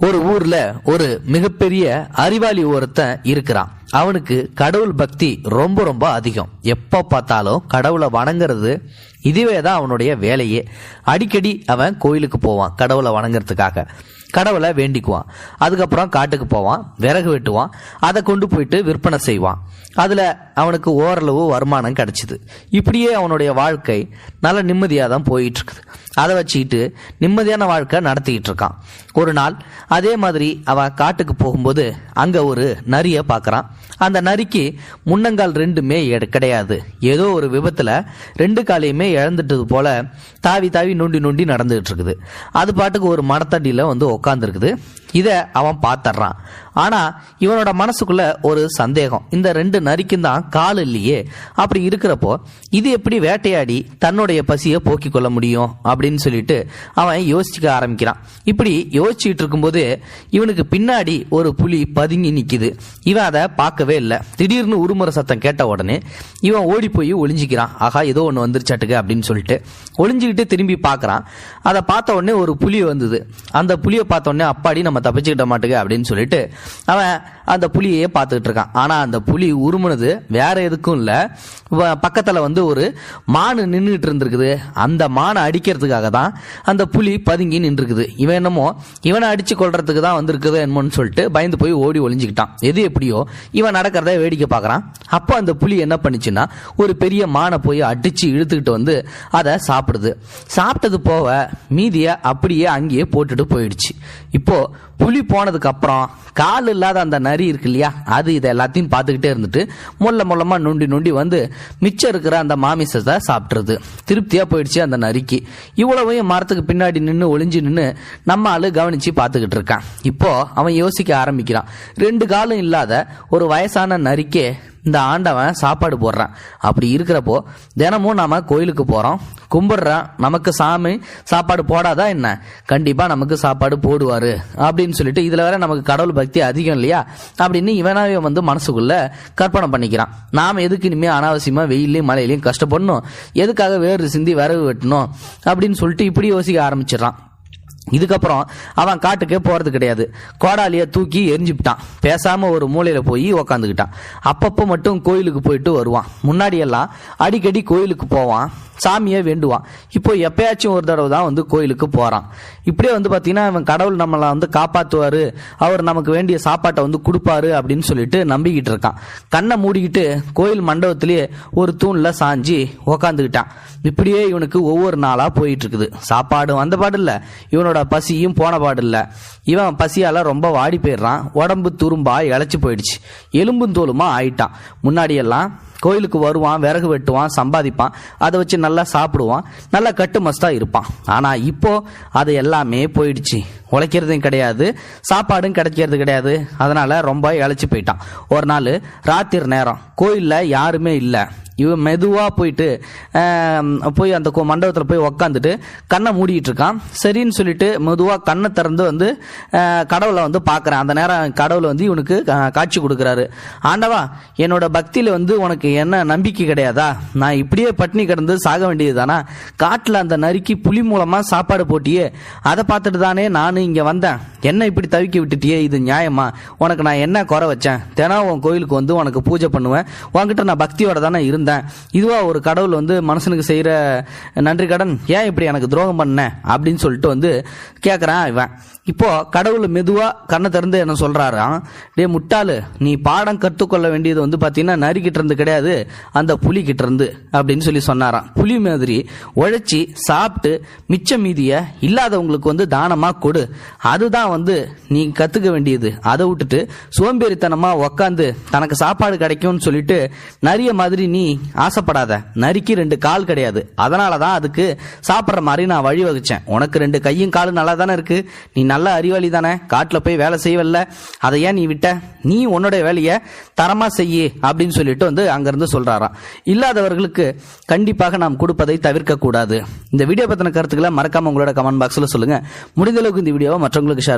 ஒரு ஊர்ல ஒரு மிகப்பெரிய அறிவாளி ஒருத்தன் இருக்கிறான். அவனுக்கு கடவுள் பக்தி ரொம்ப ரொம்ப அதிகம். எப்போ பார்த்தாலும் கடவுளை வணங்குறது இதுவே தான் அவனுடைய வேலையே. அடிக்கடி அவன் கோயிலுக்கு போவான் கடவுளை வணங்குறதுக்காக. கடவுளை வேண்டிக்குவான். அதுக்கப்புறம் காட்டுக்கு போவான் விறகு வெட்டுவான் அதை கொண்டு போயிட்டு விற்பனை செய்வான். அதில் அவனுக்கு ஓரளவு வருமானம் கிடச்சிது. இப்படியே அவனுடைய வாழ்க்கை நல்ல நிம்மதியாக தான் போயிட்டு இருக்குது அதை வச்சுக்கிட்டு நிம்மதியான வாழ்க்கை நடத்திக்கிட்டு இருக்கான். ஒரு நாள் அதே மாதிரி அவன் காட்டுக்கு போகும்போது அங்கே ஒரு நரியை பார்க்குறான். அந்த நரிக்கு முன்னங்கால் ரெண்டுமே கிடையாது. ஏதோ ஒரு விபத்தில் ரெண்டு காலையுமே இழந்துட்டது போல தாவி தாவி நொண்டி நொண்டி நடந்துகிட்டு இருக்குது. அது பாட்டுக்கு ஒரு மரத்தடியில் வந்து உட்காந்துருக்குது இதை அவன் பார்த்துட்றான் ஆனால் இவனோட மனசுக்குள்ள ஒரு சந்தேகம். இந்த ரெண்டு நரிக்கும் தான் கால் இல்லையே. அப்படி இருக்கிறப்போ இது எப்படி வேட்டையாடி தன்னுடைய பசியை போக்கிக் கொள்ள முடியும் அப்படின்னு சொல்லிட்டு அவன் யோசிக்க ஆரம்பிக்கிறான். இப்படி யோசிச்சுட்டு இருக்கும்போது இவனுக்கு பின்னாடி ஒரு புலி பதுங்கி நிற்கிது இவன் அதை பார்க்கவே இல்லை. திடீர்னு உருமுறை சத்தம் கேட்ட உடனே இவன் ஓடி போய் ஒளிஞ்சிக்கிறான். ஆகா ஏதோ ஒன்று வந்துருச்சாட்டுக்கு அப்படின்னு சொல்லிட்டு. ஒளிஞ்சுக்கிட்டு திரும்பி பார்க்குறான். அதை பார்த்த உடனே ஒரு புலி வந்தது. அந்த புலியை பார்த்த உடனே அப்பாடி நம்ம தப்பிச்சுக்கிட்ட மாட்டுக்கு அப்படின்னு சொல்லிட்டு அவன் அந்த புலியையே பார்த்துக்கிட்டு இருக்கான். ஆனால் அந்த புலி உருமுனது வேற எதுக்கும் இல்லை. பக்கத்தில் வந்து ஒரு மானு நின்றுட்டு இருந்திருக்குது. அந்த மானை அடிக்கிறதுக்காக தான் அந்த புலி பதுங்கி நின்றுருக்குது இவன் என்னமோ இவனை அடித்து கொள்றதுக்கு தான் வந்திருக்குது என்னமோன்னு சொல்லிட்டு பயந்து போய் ஓடி ஒளிஞ்சுக்கிட்டான். எது எப்படியோ இவன் நடக்கிறத வேடிக்கை பார்க்குறான். அப்போ அந்த புலி என்ன பண்ணுச்சுன்னா ஒரு பெரிய மானை போய் அடித்து இழுத்துக்கிட்டு வந்து அதை சாப்பிடுது. சாப்பிட்டது போக மீதியை அப்படியே அங்கேயே போட்டுட்டு போயிடுச்சு. இப்போ புலி போனதுக்கப்புறம் கால் இல்லாத அந்த நரி இருக்கு இல்லையா அது இதை எல்லாத்தையும் பார்த்துக்கிட்டே இருந்துட்டு முள்ள மொல்லமாக நொண்டி நொண்டி வந்து மிச்சம் இருக்கிற அந்த மாமிசத்தை சாப்பிட்றது திருப்தியாக போயிடுச்சு அந்த நரிக்கு. இவ்வளவையும் மரத்துக்கு பின்னாடி நின்று ஒளிஞ்சு நின்று நம்ம ஆள் கவனித்து பார்த்துக்கிட்டு இருக்கான். இப்போது அவன் யோசிக்க ஆரம்பிக்கிறான். ரெண்டு காலும் இல்லாத ஒரு வயசான நரிக்கே இந்த ஆண்டவன் சாப்பாடு போடுறான். அப்படி இருக்கிறப்போ தினமும் நாம் கோயிலுக்கு போகிறோம் கும்பிட்றான் நமக்கு சாமி சாப்பாடு போடாதா என்ன? கண்டிப்பாக நமக்கு சாப்பாடு போடுவார். அப்படின்னு சொல்லிட்டு இதில் வேற நமக்கு கடவுள் பக்தி அதிகம் இல்லையா? அப்படின்னு இவனாவே வந்து மனசுக்குள்ளே கற்பனை பண்ணிக்கிறான். நாம் எதுக்கு இனிமேல் அனாவசியமாக வெயிலையும் மழையிலையும் கஷ்டப்படணும்? எதுக்காக வேறு சிந்தி விறகு வெட்டணும்? அப்படின்னு சொல்லிட்டு இப்படி யோசிக்க ஆரம்பிச்சிடறான். இதுக்கப்புறம் அவன் காட்டுக்கே போகிறது கிடையாது. கோடாலியை தூக்கி எரிஞ்சுப்பிட்டான். பேசாமல் ஒரு மூலையில் போய் உக்காந்துக்கிட்டான். அப்பப்போ மட்டும் கோயிலுக்கு போயிட்டு வருவான். முன்னாடியெல்லாம் அடிக்கடி கோயிலுக்கு போவான். சாமியை வேண்டுவான். இப்போ எப்பயாச்சும் ஒரு தடவை தான் வந்து கோயிலுக்கு போகிறான் இப்படியே வந்து பார்த்தீங்கன்னா இவன் கடவுள் நம்மளை வந்து காப்பாற்றுவார் அவர் நமக்கு வேண்டிய சாப்பாட்டை வந்து கொடுப்பாரு அப்படின்னு சொல்லிட்டு நம்பிக்கிட்டு இருக்கான். கண்ணை மூடிக்கிட்டு கோயில் மண்டபத்திலேயே ஒரு தூணில் சாஞ்சி உக்காந்துக்கிட்டான். இப்படியே இவனுக்கு ஒவ்வொரு நாளாக போயிட்டு இருக்குது. சாப்பாடு வந்த பாடு இவனோட பசியும் போன பாடு இல்லை. இவன் பசியால் ரொம்ப வாடி போயிடுறான். உடம்பு துரும்பா இழைச்சி போயிடுச்சு. எலும்பும் தோலுமா ஆயிட்டான். முன்னாடியெல்லாம் கோயிலுக்கு வருவான் விறகு வெட்டுவான் சம்பாதிப்பான். அதை வச்சு நல்லா சாப்பிடுவான். நல்லா கட்டு மஸ்தா இருப்பான். ஆனால் இப்போ அது எல்லாமே போயிடுச்சு. உழைக்கிறதும் கிடையாது சாப்பாடும் கிடைக்கிறது கிடையாது. அதனால் ரொம்ப இழைச்சி போயிட்டான். ஒரு நாள் ராத்திரி நேரம். கோயிலில் யாருமே இல்லை. இவன் மெதுவாக போயிட்டு போய் அந்த கோ- போய் உக்காந்துட்டு கண்ணை மூடிக்கிட்டு இருக்கான். சரின்னு சொல்லிட்டு மெதுவாக கண்ணை திறந்து வந்து கடவுளை வந்து பார்க்குறான். அந்த நேரம் கடவுள் வந்து இவனுக்கு காட்சி கொடுக்குறாரு. ஆண்டவா என்னோட பக்தியில் வந்து உனக்கு என்ன நம்பிக்கை கிடையாதா? நான் இப்படியே பட்டினி கிடந்து சாக வேண்டியது தானா காட்டில் அந்த நறுக்கி புலி மூலமாக சாப்பாடு போட்டியே அதை பார்த்துட்டு தானே நானும் இங்கே வந்தேன். என்ன இப்படி தவிக்க விட்டுட்டியே? இது நியாயமா? உனக்கு நான் என்ன குறை வச்சேன்? தினம் உன் கோயிலுக்கு வந்து உனக்கு பூஜை பண்ணுவேன். உன்கிட்ட நான் பக்தியோட தானே இருந்தேன். இதுவா ஒரு கடவுள் வந்து மனுஷனுக்கு செய்கிற நன்றி கடன்? ஏன் இப்படி எனக்கு துரோகம் பண்ண? அப்படின்னு சொல்லிட்டு வந்து கேட்குறான் இவன். இப்போ கடவுள் மெதுவாக கண்ணை திறந்து என்ன சொல்கிறாராம் டே முட்டாளு நீ பாடம் கற்றுக்கொள்ள வேண்டியது வந்து பார்த்தீங்கன்னா நரி இருந்து கிடையாது. அந்த புலி கிட்ட இருந்து அப்படின்னு சொல்லி சொன்னாராம். புலி மாதிரி உழைச்சி சாப்பிட்டு மிச்ச மீதியை இல்லாதவங்களுக்கு வந்து தானமாக கொடு. அதுதான் வந்து நீ கத்துக்க வேண்டியது. அதை விட்டுட்டு சோம்பேறித்தனமா உக்காந்து தனக்கு சாப்பாடு கிடைக்கும்னு சொல்லிட்டு நரிய மாதிரி நீ ஆசைப்படாத. நரிக்கு ரெண்டு கால் கிடையாது. அதனால தான் அதுக்கு சாப்பிட்ற மாதிரி நான் வழி வகுச்சேன் உனக்கு ரெண்டு கையும் காலும் நல்லா தானே இருக்கு? நீ நல்ல அறிவாளி தானே? காட்டில் போய் வேலை செய்வல்ல? அதை ஏன் நீ விட்ட? நீ உன்னோட வேலையை தரமா செய்யு அப்படின்னு சொல்லிட்டு வந்து அங்கிருந்து சொல்றாராம். இல்லாதவர்களுக்கு கண்டிப்பாக நாம் கொடுப்பதை தவிர்க்க கூடாது இந்த வீடியோ பத்தின கருத்துக்களை மறக்காம உங்களோட கமெண்ட் பாக்ஸ்ல சொல்லுங்க. முடிந்த அளவுக்கு இந்த வீடியோவை மற்றவங்களுக்கு ஷேர்